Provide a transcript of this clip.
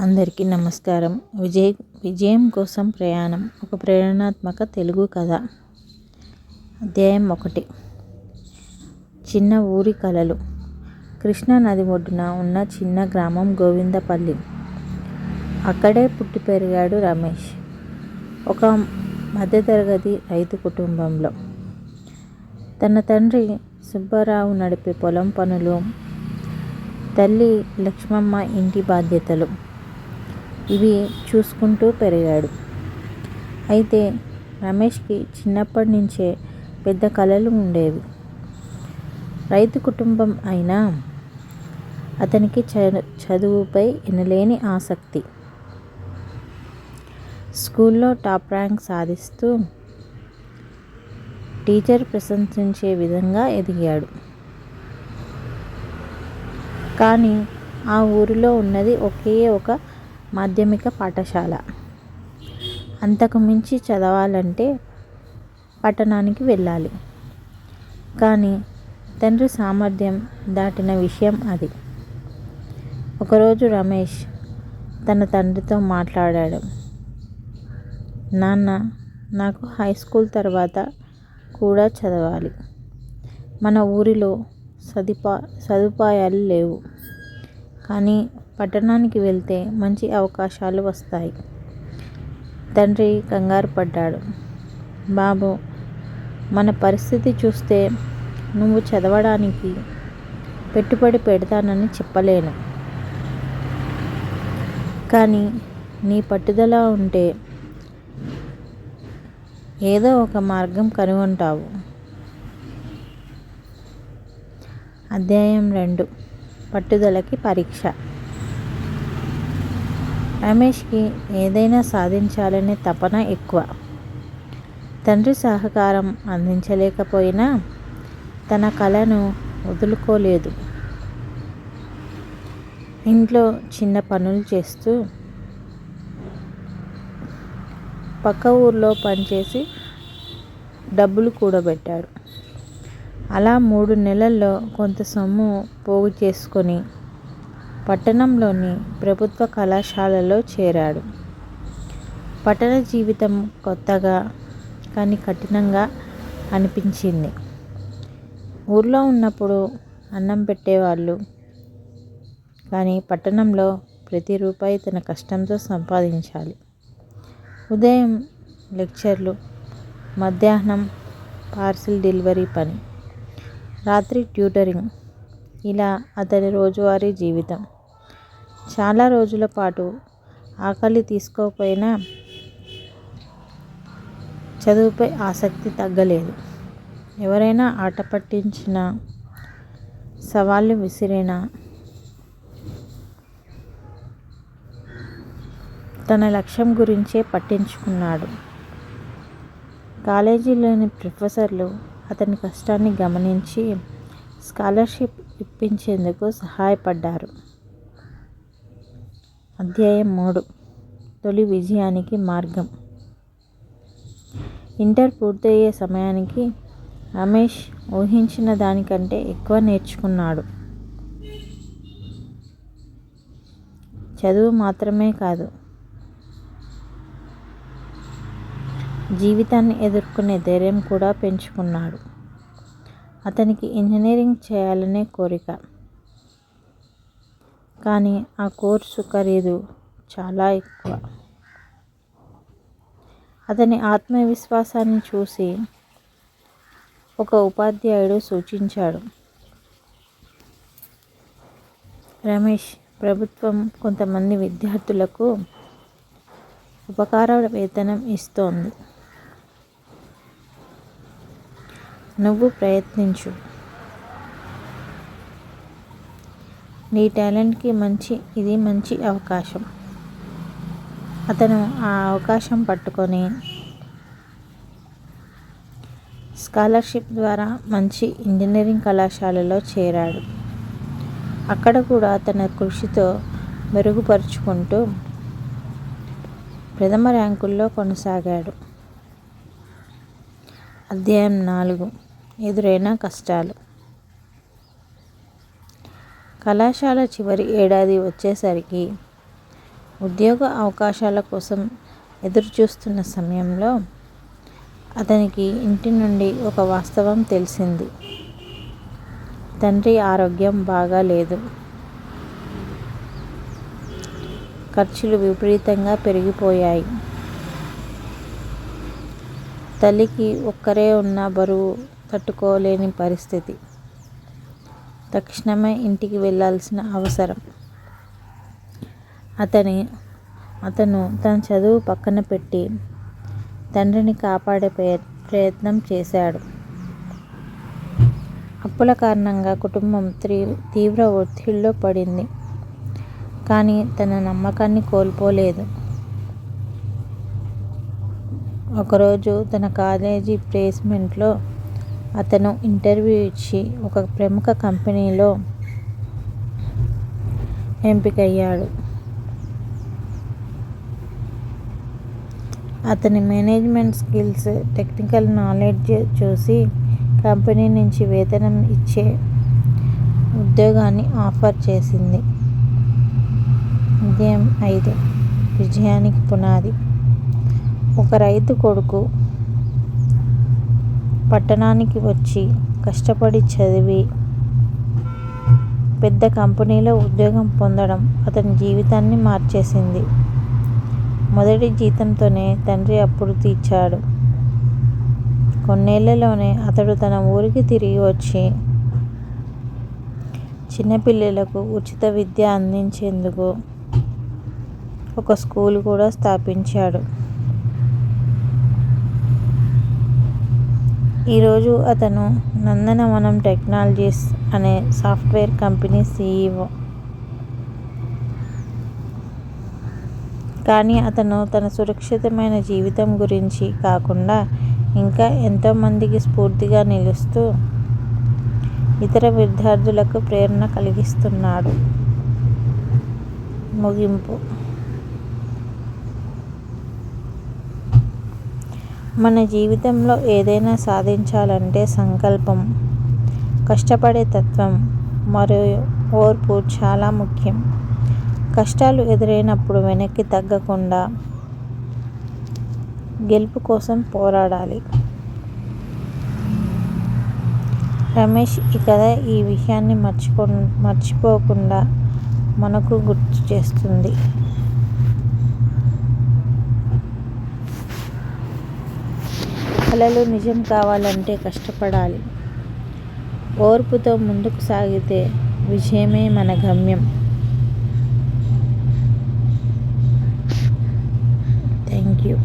అందరికీ నమస్కారం. విజయ్ విజయం కోసం ప్రయాణం. ఒక ప్రేరణాత్మక తెలుగు కథ. అధ్యాయం ఒకటి. చిన్న ఊరి కళలు కృష్ణా నది ఒడ్డున ఉన్న చిన్న గ్రామం గోవిందపల్లి. అక్కడే పుట్టి పెరిగాడు రమేష్. ఒక మధ్యతరగతి రైతు కుటుంబంలో. తన తండ్రి సుబ్బారావు నడిపే పొలం పనులు తల్లి లక్ష్మమ్మ ఇంటి బాధ్యతలు. ఇవి చూసుకుంటూ పెరిగాడు. అయితే రమేష్కి చిన్నప్పటి నుంచే పెద్ద కళలు ఉండేవి. రైతు కుటుంబం అయినా అతనికి చదువుపై ఎనలేని ఆసక్తి. స్కూల్లో టాప్ ర్యాంక్ సాధిస్తూ టీచర్ ప్రశంసించే విధంగా ఎదిగాడు. కానీ ఆ ఊరిలో ఉన్నది ఒకే ఒక మాధ్యమిక పాఠశాల. అంతకు మించి చదవాలంటే పట్టణానికి వెళ్ళాలి. కానీ తండ్రి సామర్థ్యం దాటిన విషయం అది. ఒకరోజు రమేష్ తన తండ్రితో మాట్లాడాడు. నాన్న నాకు హై స్కూల్ తర్వాత కూడా చదవాలి. మన ఊరిలో సదుపా సదుపాయాలు లేవు. కానీ పట్టణానికి వెళ్తే మంచి అవకాశాలు వస్తాయి. తండ్రి కంగారు పడ్డాడు. బాబు మన పరిస్థితి చూస్తే నువ్వు చదవడానికి పెట్టుబడి పెడతానని చెప్పలేను. కానీ నీ పట్టుదల ఉంటే ఏదో ఒక మార్గం కనుగొంటావు. అధ్యాయం రెండు. పట్టుదలకి పరీక్ష. రమేష్కి ఏదైనా సాధించాలనే తపన ఎక్కువ. తండ్రి సహకారం అందించలేకపోయినా తన కళను వదులుకోలేదు. ఇంట్లో చిన్న పనులు చేస్తూ పక్క ఊర్లో పనిచేసి డబ్బులు కూడబెట్టాడు. అలా మూడు నెలల్లో కొంత సొమ్ము పోగు చేసుకొని పట్టణంలోని ప్రభుత్వ కళాశాలలో చేరాడు. పట్టణ జీవితం కొత్తగా కానీ కఠినంగా అనిపించింది. ఊర్లో ఉన్నప్పుడు అన్నం పెట్టేవాళ్ళు. కానీ పట్టణంలో ప్రతి రూపాయి తన కష్టంతో సంపాదించాలి. ఉదయం లెక్చర్లు మధ్యాహ్నం పార్సిల్ డెలివరీ పని రాత్రి ట్యూటరింగ్. ఇలా అతని రోజువారీ జీవితం. చాలా రోజుల పాటు ఆకలి తీసుకోకపోయినా చదువుపై ఆసక్తి తగ్గలేదు. ఎవరైనా ఆట పట్టించిన సవాళ్ళు విసిరినా తన లక్ష్యం గురించే పట్టించుకున్నాడు. కాలేజీలోని ప్రొఫెసర్లు అతని కష్టాన్ని గమనించి స్కాలర్షిప్ ఇప్పించేందుకు సహాయపడ్డారు. అధ్యాయం మూడు. తొలి విజయానికి మార్గం. ఇంటర్ పూర్తయ్యే సమయానికి రమేష్ ఊహించిన దానికంటే ఎక్కువ నేర్చుకున్నాడు. చదువు మాత్రమే కాదు జీవితాన్ని ఎదుర్కొనే ధైర్యం కూడా పెంచుకున్నాడు. అతనికి ఇంజనీరింగ్ చేయాలనే కోరిక. కానీ ఆ కోర్సు ఖరీదు చాలా ఎక్కువ. అతని ఆత్మవిశ్వాసాన్ని చూసి ఒక ఉపాధ్యాయుడు సూచించాడు. రమేష్ ప్రభుత్వం కొంతమంది విద్యార్థులకు ఉపకార వేతనం ఇస్తోంది. నువ్వు ప్రయత్నించు. నీ టాలెంట్కి మంచి ఇది మంచి అవకాశం. అతను ఆ అవకాశం పట్టుకొని స్కాలర్షిప్ ద్వారా మంచి ఇంజనీరింగ్ కళాశాలలో చేరాడు. అక్కడ కూడా తన కృషితో మెరుగుపరుచుకుంటూ ప్రథమ ర్యాంకుల్లో కొనసాగాడు. అధ్యాయం నాలుగు. ఎదురైన కష్టాలు. కళాశాల చివరి ఏడాది వచ్చేసరికి ఉద్యోగ అవకాశాల కోసం ఎదురుచూస్తున్న సమయంలో అతనికి ఇంటి నుండి ఒక వాస్తవం తెలిసింది. తండ్రి ఆరోగ్యం బాగాలేదు ఖర్చులు విపరీతంగా పెరిగిపోయాయి. తల్లికి ఒక్కరే ఉన్న బరువు తట్టుకోలేని పరిస్థితి. తక్షణమే ఇంటికి వెళ్ళాల్సిన అవసరం. అతని అతను తన చదువు పక్కన పెట్టి తండ్రిని కాపాడే ప్రయత్నం చేశాడు. అప్పుల కారణంగా కుటుంబం త్రీ తీవ్ర ఒత్తిడిలో పడింది. కానీ తన నమ్మకాన్ని కోల్పోలేదు. ఒకరోజు తన కాలేజీ ప్లేస్మెంట్లో అతను ఇంటర్వ్యూ ఇచ్చి ఒక ప్రముఖ కంపెనీలో ఎంపికయ్యాడు. అతని మేనేజ్మెంట్ స్కిల్స్ టెక్నికల్ నాలెడ్జ్ చూసి కంపెనీ నుంచి వేతనం ఇచ్చే ఉద్యోగాన్ని ఆఫర్ చేసింది. విజయం ఐదు విజయానికి పునాది. ఒక రైతు కొడుకు పట్టణానికి వచ్చి కష్టపడి చదివి పెద్ద కంపెనీలో ఉద్యోగం పొందడం అతని జీవితాన్ని మార్చేసింది. మొదటి జీతంతోనే తండ్రి అప్పుడు తీర్చాడు. కొన్నేళ్ళలోనే అతడు తన ఊరికి తిరిగి వచ్చి చిన్నపిల్లలకు ఉచిత విద్య అందించేందుకు ఒక స్కూల్ కూడా స్థాపించాడు. ఈరోజు అతను నందనవనం టెక్నాలజీస్ అనే సాఫ్ట్వేర్ కంపెనీ సీఈఓ. కానీ అతను తన సురక్షితమైన జీవితం గురించి కాకుండా ఇంకా ఎంతోమందికి స్ఫూర్తిగా నిలుస్తూ ఇతర విద్యార్థులకు ప్రేరణ కలిగిస్తున్నాడు. ముగింపు. మన జీవితంలో ఏదైనా సాధించాలంటే సంకల్పం కష్టపడే తత్వం మరియు ఓర్పు చాలా ముఖ్యం. కష్టాలు ఎదురైనప్పుడు వెనక్కి తగ్గకుండా గెలుపు కోసం పోరాడాలి. రమేష్ ఈ కథ ఈ విషయాన్ని మర్చిపో మర్చిపోకుండా మనకు గుర్తు చేస్తుంది. కళలు నిజం కావాలంటే కష్టపడాలి. ఓర్పుతో ముందుకు సాగితే విజయమే మన గమ్యం. Thank you